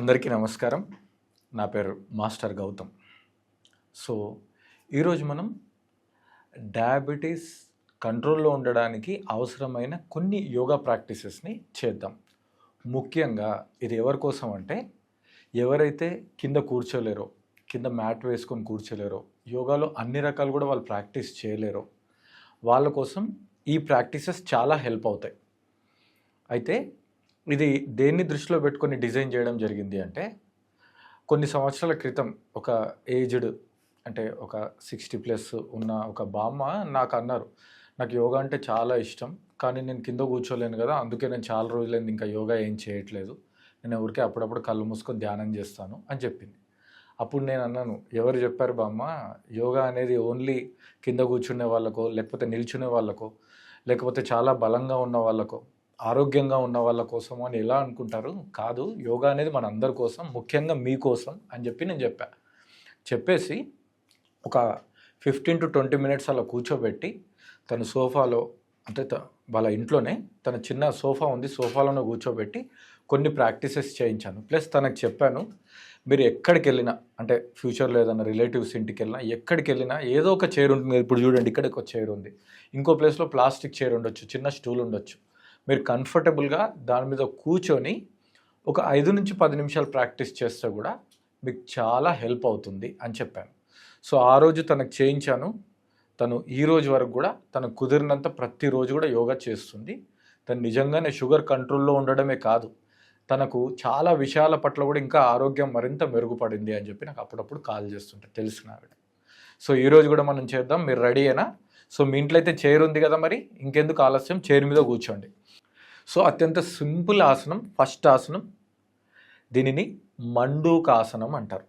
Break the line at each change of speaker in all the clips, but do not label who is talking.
అందరికీ నమస్కారం. నా పేరు మాస్టర్ గౌతమ్. సో ఈరోజు మనం డయాబెటీస్ కంట్రోల్లో ఉండడానికి అవసరమైన కొన్ని యోగా ప్రాక్టీసెస్ని చేద్దాం. ముఖ్యంగా ఇది ఎవరి కోసం అంటే ఎవరైతే కింద కూర్చోలేరో కింద మ్యాట్ వేసుకొని కూర్చోలేరో యోగాలో అన్ని రకాలు కూడా వాళ్ళు ప్రాక్టీస్ చేయలేరో వాళ్ళ కోసం ఈ ప్రాక్టీసెస్ చాలా హెల్ప్ అవుతాయి. అయితే ఇది దేన్ని దృష్టిలో పెట్టుకొని డిజైన్ చేయడం జరిగింది అంటే కొన్ని సంవత్సరాల క్రితం ఒక ఏజ్డ్ అంటే ఒక సిక్స్టీ ప్లస్ ఉన్న ఒక బామ్మ నాకు అన్నారు. నాకు యోగా అంటే చాలా ఇష్టం కానీ నేను కింద కూర్చోలేను కదా అందుకే నేను చాలా రోజులైంది ఇంకా యోగా ఏం చేయట్లేదు. నేను ఎవరికి అప్పుడప్పుడు కళ్ళు మూసుకొని ధ్యానం చేస్తాను అని చెప్పింది. అప్పుడు నేను అన్నాను ఎవరు చెప్పారు బామ్మ యోగా అనేది ఓన్లీ కింద కూర్చునే వాళ్ళకో లేకపోతే నిల్చునే వాళ్ళకో లేకపోతే చాలా బలంగా ఉన్న వాళ్ళకో ఆరోగ్యంగా ఉన్న వాళ్ళ కోసం అని ఎలా అనుకుంటారు? కాదు యోగా అనేది మన అందరి కోసం ముఖ్యంగా మీకోసం అని చెప్పి నేను చెప్పా. చెప్పేసి ఒక ఫిఫ్టీన్ టు ట్వంటీ మినిట్స్ అలా కూర్చోబెట్టి తను సోఫాలో అంటే త- వాళ్ళ ఇంట్లోనే తన చిన్న సోఫా ఉంది సోఫాలోనే కూర్చోబెట్టి కొన్ని ప్రాక్టీసెస్ చేయించాను. ప్లస్ తనకు చెప్పాను మీరు ఎక్కడికి వెళ్ళినా అంటే ఫ్యూచర్లో ఏదైనా రిలేటివ్స్ ఇంటికి వెళ్ళినా ఎక్కడికి వెళ్ళినా ఏదో ఒక చైర్ ఉంటుంది. ఇప్పుడు చూడండి ఇక్కడ ఒక చైర్ ఉంది. ఇంకో ప్లేస్లో ప్లాస్టిక్ చైర్ ఉండొచ్చు చిన్న స్టూల్ ఉండొచ్చు. మీరు కంఫర్టబుల్గా దాని మీద కూర్చొని ఒక ఐదు నుంచి పది నిమిషాలు ప్రాక్టీస్ చేస్తే కూడా మీకు చాలా హెల్ప్ అవుతుంది అని చెప్పాను. సో ఆ రోజు తనకు చేయించాను. తను ఈ రోజు వరకు కూడా తను కుదిరినంత ప్రతిరోజు కూడా యోగా చేస్తుంది. తను నిజంగానే షుగర్ కంట్రోల్లో ఉండడమే కాదు. తనకు చాలా విషయాల పట్ల కూడా ఇంకా ఆరోగ్యం మరింత మెరుగుపడింది అని చెప్పి నాకు అప్పుడప్పుడు కాల్ చేస్తుంటే తెలిసిన ఆవిడ. సో ఈ రోజు కూడా మనం చేద్దాం. మీరు రెడీ అయినా సో మీ ఇంట్లో అయితే చైర్ ఉంది కదా మరి? ఇంకెందుకు ఆలస్యం? చైర్ మీద కూర్చోండి. సో అత్యంత సింపుల్ ఆసనం ఫస్ట్ ఆసనం దీనిని మండూకాసనం అంటారు.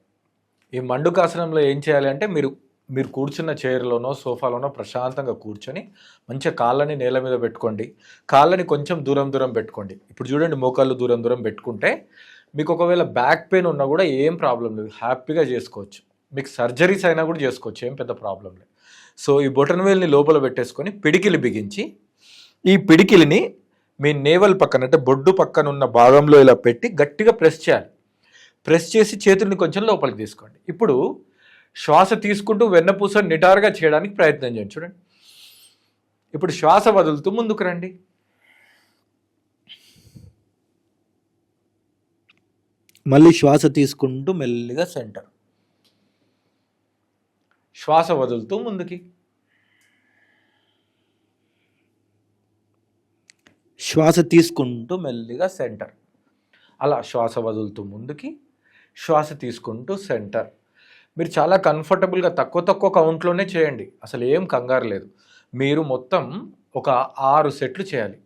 ఈ మండుకాసనంలో ఏం చేయాలి అంటే మీరు మీరు కూర్చున్న చైర్లోనో సోఫాలోనో ప్రశాంతంగా కూర్చొని మంచిగా కాళ్ళని నేల మీద పెట్టుకోండి. కాళ్ళని కొంచెం దూరం దూరం పెట్టుకోండి. ఇప్పుడు చూడండి మోకాళ్ళు దూరం దూరం పెట్టుకుంటే మీకు ఒకవేళ బ్యాక్ పెయిన్ ఉన్నా కూడా ఏం ప్రాబ్లం లేదు. హ్యాపీగా చేసుకోవచ్చు. మీకు సర్జరీస్ అయినా కూడా చేసుకోవచ్చు. ఏం పెద్ద ప్రాబ్లం లేదు. సో ఈ బొటన్ వేల్ని లోపల పెట్టేసుకొని పిడికిలి బిగించి ఈ పిడికిలిని మీ నేవల్ పక్కన అంటే బొడ్డు పక్కన ఉన్న భాగంలో ఇలా పెట్టి గట్టిగా ప్రెస్ చేయాలి. ప్రెస్ చేసి చేతుల్ని కొంచెం లోపలికి తీసుకోండి. ఇప్పుడు శ్వాస తీసుకుంటూ వెన్నపూస నిటారుగా చేయడానికి ప్రయత్నం చేయండి. చూడండి. ఇప్పుడు శ్వాస వదులుతూ ముందుకు రండి. మళ్ళీ శ్వాస తీసుకుంటూ మెల్లిగా సెంటర్. శ్వాస వదులుతూ ముందుకి. శ్వాస తీసుకుంటూ మెల్లిగా సెంటర్. అలా శ్వాస వదులుతూ ముందుకి శ్వాస తీసుకుంటూ సెంటర్. మీరు చాలా కంఫర్టబుల్గా తక్కువ తక్కువ కౌంట్లోనే చేయండి. అసలు ఏం కంగారు లేదు. మీరు మొత్తం ఒక ఆరు సెట్లు చేయాలి.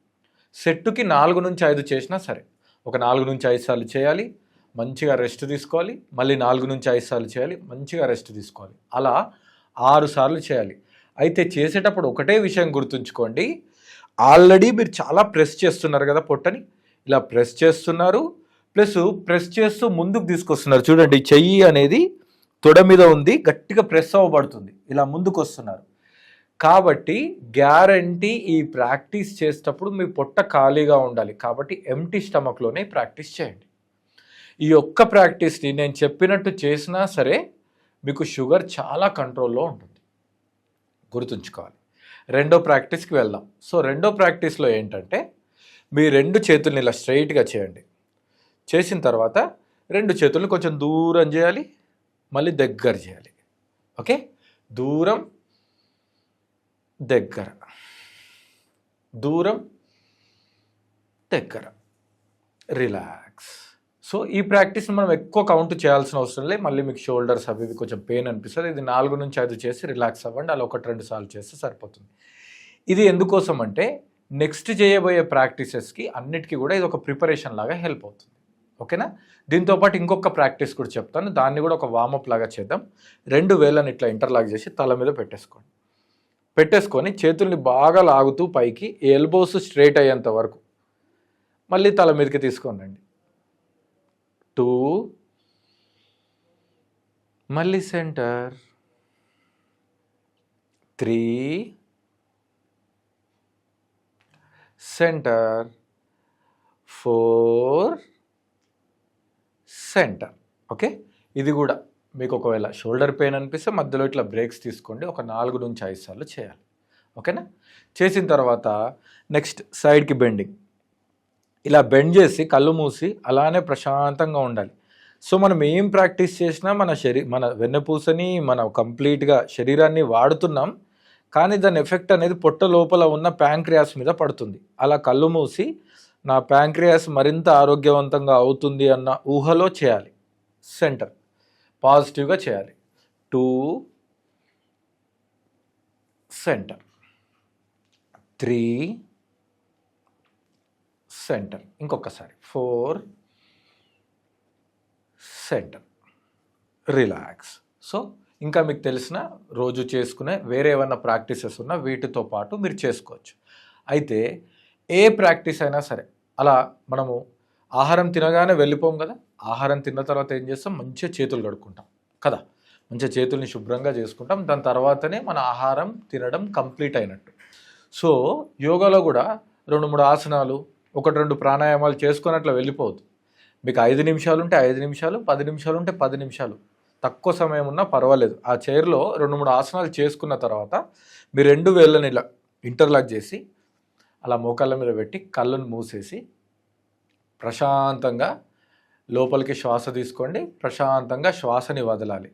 సెట్టుకి నాలుగు నుంచి ఐదు చేసినా సరే ఒక నాలుగు నుంచి ఐదు సార్లు చేయాలి మంచిగా రెస్ట్ తీసుకోవాలి మళ్ళీ నాలుగు నుంచి ఐదు సార్లు చేయాలి మంచిగా రెస్ట్ తీసుకోవాలి. అలా ఆరు సార్లు చేయాలి. అయితే చేసేటప్పుడు ఒకటే విషయం గుర్తుంచుకోండి. ఆల్రెడీ మీరు చాలా ప్రెస్ చేస్తున్నారు కదా పొట్టని. ఇలా ప్రెస్ చేస్తున్నారు. ప్లస్ ప్రెస్ చేస్తూ ముందుకు తీసుకొస్తున్నారు. చూడండి చెయ్యి అనేది తొడ మీద ఉంది గట్టిగా ప్రెస్ అవ్వబడుతుంది. ఇలా ముందుకు వస్తున్నారు. కాబట్టి గ్యారంటీ ఈ ప్రాక్టీస్ చేసేటప్పుడు మీ పొట్ట ఖాళీగా ఉండాలి. కాబట్టి ఎంటీ స్టమక్లోనే ప్రాక్టీస్ చేయండి. ఈ ఒక్క ప్రాక్టీస్ని నేను చెప్పినట్టు చేసినా సరే మీకు షుగర్ చాలా కంట్రోల్లో ఉంటుంది. గుర్తుంచుకోవాలి. రెండో ప్రాక్టీస్కి వెళ్దాం. సో రెండో ప్రాక్టీస్లో ఏంటంటే మీ రెండు చేతుల్ని ఇలా స్ట్రైట్గా చేయండి. చేసిన తర్వాత రెండు చేతుల్ని కొంచెం దూరం చేయాలి మళ్ళీ దగ్గర చేయాలి. ఓకే? దూరం దగ్గర. దూరం దగ్గర. రిలాక్స్. సో ఈ ప్రాక్టీస్ మనం ఎక్కువ కౌంట్ చేయాల్సిన అవసరం లేదు. మళ్ళీ మీకు షోల్డర్స్ అవి ఇవి కొంచెం పెయిన్ అనిపిస్తుంది. ఇది నాలుగు నుంచి ఐదు చేసి రిలాక్స్ అవ్వండి. అలా ఒకటి రెండు సార్లు చేస్తే సరిపోతుంది. ఇది ఎందుకోసం అంటే నెక్స్ట్ చేయబోయే ప్రాక్టీసెస్కి అన్నిటికీ కూడా ఇది ఒక ప్రిపరేషన్ లాగా హెల్ప్ అవుతుంది. ఓకేనా? దీంతో పాటు ఇంకొక ప్రాక్టీస్ కూడా చెప్తాను. దాన్ని కూడా ఒక వామప్ లాగా చేద్దాం. రెండు వేలను ఇట్లా ఇంటర్లాక్ చేసి తల మీద పెట్టేసుకోండి. పెట్టేసుకొని చేతుల్ని బాగా లాగుతూ పైకి ఎల్బోస్ స్ట్రేట్ అయ్యేంత వరకు మళ్ళీ తల మీదకి తీసుకొని రండి. టూ. మళ్ళీ centre. Three. Centre. Four. Centre. Okay? ఇది కూడా మీకు ఒకవేళ షోల్డర్ పెయిన్ అనిపిస్తే మధ్యలో ఇట్లా బ్రేక్స్ తీసుకోండి. ఒక నాలుగు నుంచి ఐదు సార్లు చేయాలి. ఓకేనా? చేసిన తర్వాత నెక్స్ట్ సైడ్కి బెండింగ్. ఇలా బెండ్ చేసి కళ్ళు మూసి అలానే ప్రశాంతంగా ఉండాలి. సో మనం ఏం ప్రాక్టీస్ చేసినా మన శరీ మన వెన్నపూసని మన కంప్లీట్గా శరీరాన్ని వాడుతున్నాం. కానీ దాని ఎఫెక్ట్ అనేది పొట్ట లోపల ఉన్న ప్యాంక్రియాస్ మీద పడుతుంది. అలా కళ్ళు మూసి నా ప్యాంక్రియాస్ మరింత ఆరోగ్యవంతంగా అవుతుంది అన్న ఊహలో చేయాలి. సెంటర్. పాజిటివ్గా చేయాలి. టూ. సెంటర్. త్రీ. సెంటర్. ఇంకొకసారి. Four centre. రిలాక్స్. సో ఇంకా మీకు తెలిసిన రోజు చేసుకునే వేరే ఏమైనా ప్రాక్టీసెస్ ఉన్నా వీటితో పాటు మీరు చేసుకోవచ్చు. అయితే ఏ ప్రాక్టీస్ అయినా సరే అలా మనము ఆహారం తినగానే వెళ్ళిపోం కదా? ఆహారం తిన్న తర్వాత ఏం చేస్తాం? మంచిగా చేతులు కడుక్కుంటాం కదా? మంచిగా చేతుల్ని శుభ్రంగా చేసుకుంటాం. దాని తర్వాతనే మన ఆహారం తినడం కంప్లీట్ అయినట్టు. సో యోగాలో కూడా రెండు మూడు ఆసనాలు ఒకటి రెండు ప్రాణాయామాలు చేసుకొని అట్లా వెళ్ళిపోవద్దు. మీకు ఐదు నిమిషాలు ఉంటే ఐదు నిమిషాలు పది నిమిషాలు ఉంటే పది నిమిషాలు. తక్కువ సమయం ఉన్నా పర్వాలేదు. ఆ చైర్లో రెండు మూడు ఆసనాలు చేసుకున్న తర్వాత మీ రెండు వేళ్ళని ఇలా ఇంటర్లాక్ చేసి అలా మోకాళ్ళ మీద పెట్టి కళ్ళను మూసేసి ప్రశాంతంగా లోపలికి శ్వాస తీసుకోండి. ప్రశాంతంగా శ్వాసని వదలాలి.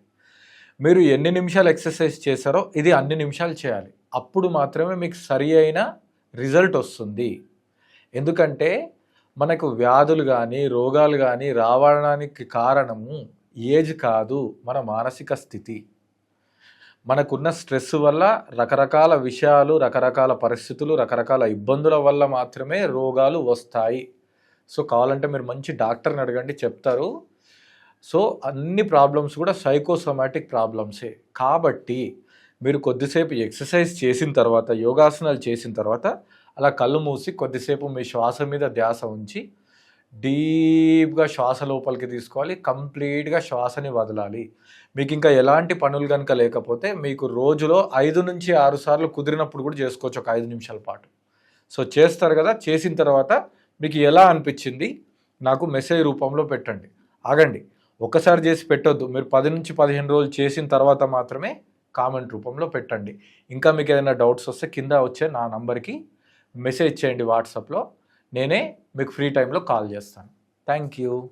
మీరు ఎన్ని నిమిషాలు ఎక్సర్సైజ్ చేశారో ఇది అన్ని నిమిషాలు చేయాలి. అప్పుడు మాత్రమే మీకు సరి అయిన రిజల్ట్ వస్తుంది. ఎందుకంటే మనకు వ్యాధులు కానీ రోగాలు కానీ రావడానికి కారణము ఏజ్ కాదు మన మానసిక స్థితి. మనకున్న స్ట్రెస్ వల్ల రకరకాల విషయాలు రకరకాల పరిస్థితులు రకరకాల ఇబ్బందుల వల్ల మాత్రమే రోగాలు వస్తాయి. సో కావాలంటే మీరు మంచి డాక్టర్ని అడగండి చెప్తారు. సో అన్ని ప్రాబ్లమ్స్ కూడా సైకోసోమాటిక్ ప్రాబ్లమ్సే. కాబట్టి మీరు కొద్దిసేపు ఎక్సర్సైజ్ చేసిన తర్వాత యోగాసనాలు చేసిన తర్వాత అలా కళ్ళు మూసి కొద్దిసేపు మీ శ్వాస మీద ధ్యాస ఉంచి డీప్గా శ్వాస లోపలికి తీసుకోవాలి కంప్లీట్గా శ్వాసని వదలాలి. మీకు ఇంకా ఎలాంటి పనులు కనుక లేకపోతే మీకు రోజులో ఐదు నుంచి ఆరు సార్లు కుదిరినప్పుడు కూడా చేసుకోవచ్చు ఒక ఐదు నిమిషాల పాటు. సో చేస్తారు కదా చేసిన తర్వాత మీకు ఎలా అనిపించింది? నాకు మెసేజ్ రూపంలో పెట్టండి. ఆగండి. ఒకసారి చేసి పెట్టొద్దు. మీరు పది నుంచి పదిహేను రోజులు చేసిన తర్వాత మాత్రమే కామెంట్ రూపంలో పెట్టండి. ఇంకా మీకు ఏదైనా డౌట్స్ వస్తే కింద వచ్చే నా నంబర్కి మెసేజ్ చేయండి వాట్సాప్లో. నేనే మీకు ఫ్రీ టైంలో కాల్ చేస్తాను. Thank you.